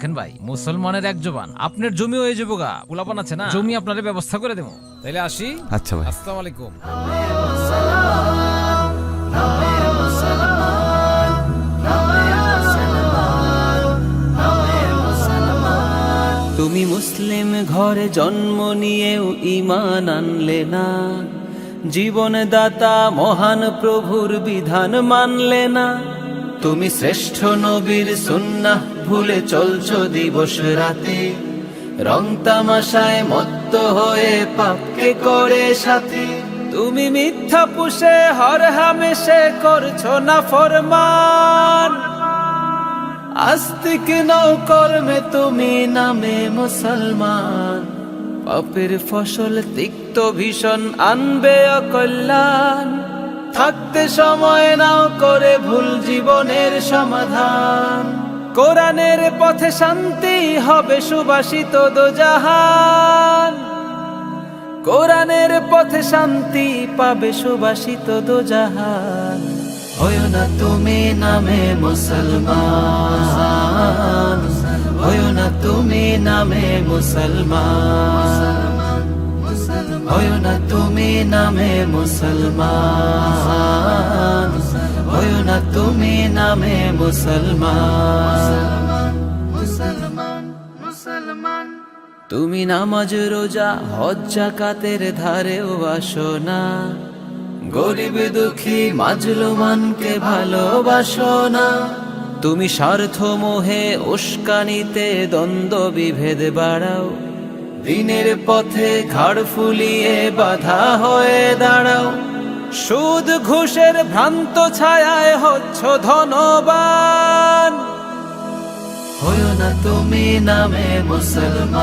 দেখেন ভাই মুসলমানের এক জবান। আপনার জমি হয়ে যাব গা পোলাপান আছে না? জমি আপনার ব্যবস্থা করে দেবো। তাইলে আসি? আচ্ছা ভাই। আসসালামু আলাইকুম। তুমি মুসলিম ঘরে জন্ম নিয়েও ইমান আনলে না। জীবনদাতা মহান প্রভুর বিধান মানলে না। তুমি শ্রেষ্ঠ নবীর সুন্নাহ ভুলে চলছ দিবস রাতে। রং তামাশায় মত্ত হয়ে পাপকে করে সাথে। তুমি মিথ্যা পুষে হর হামেশে করছ না ফরমান। আস্তিক নও কর্মে তুমি নামে মুসলমান। পাপের ফসল তিক্ত ভীষণ আনবে অকল্যাণ। থাকতে সময় নাও করে ভুল জীবনের সমাধান। কোরআনের পথে শান্তি হবে সুবাসিত দোজাহান। কোরআনের পথে শান্তি পাবে সুবাসিত দোজাহান। হয় না তুমি নামে মুসলমান। হয় না তুমি নামে মুসলমান। হয় না তুমি নামে মুসলমান। হয় না তুমি নামে মুসলমান। তুমি নামাজ, রোজা হজ্জা কাতের ধারেও আসো না। গরিব, দুঃখী, মাজলুমানকে ভালোবাসো না। তুমি স্বার্থ মোহে উস্কানিতে দ্বন্দ্ব বিভেদ বাড়াও। দিনের পথে ঘাড় ফুলিয়ে বাধা হয়ে দাঁড়াও। সুদ ঘুষের ভ্রান্ত ছায়ায় হচ্ছ ধনবান। হয় না তুমি নামে মুসলমান।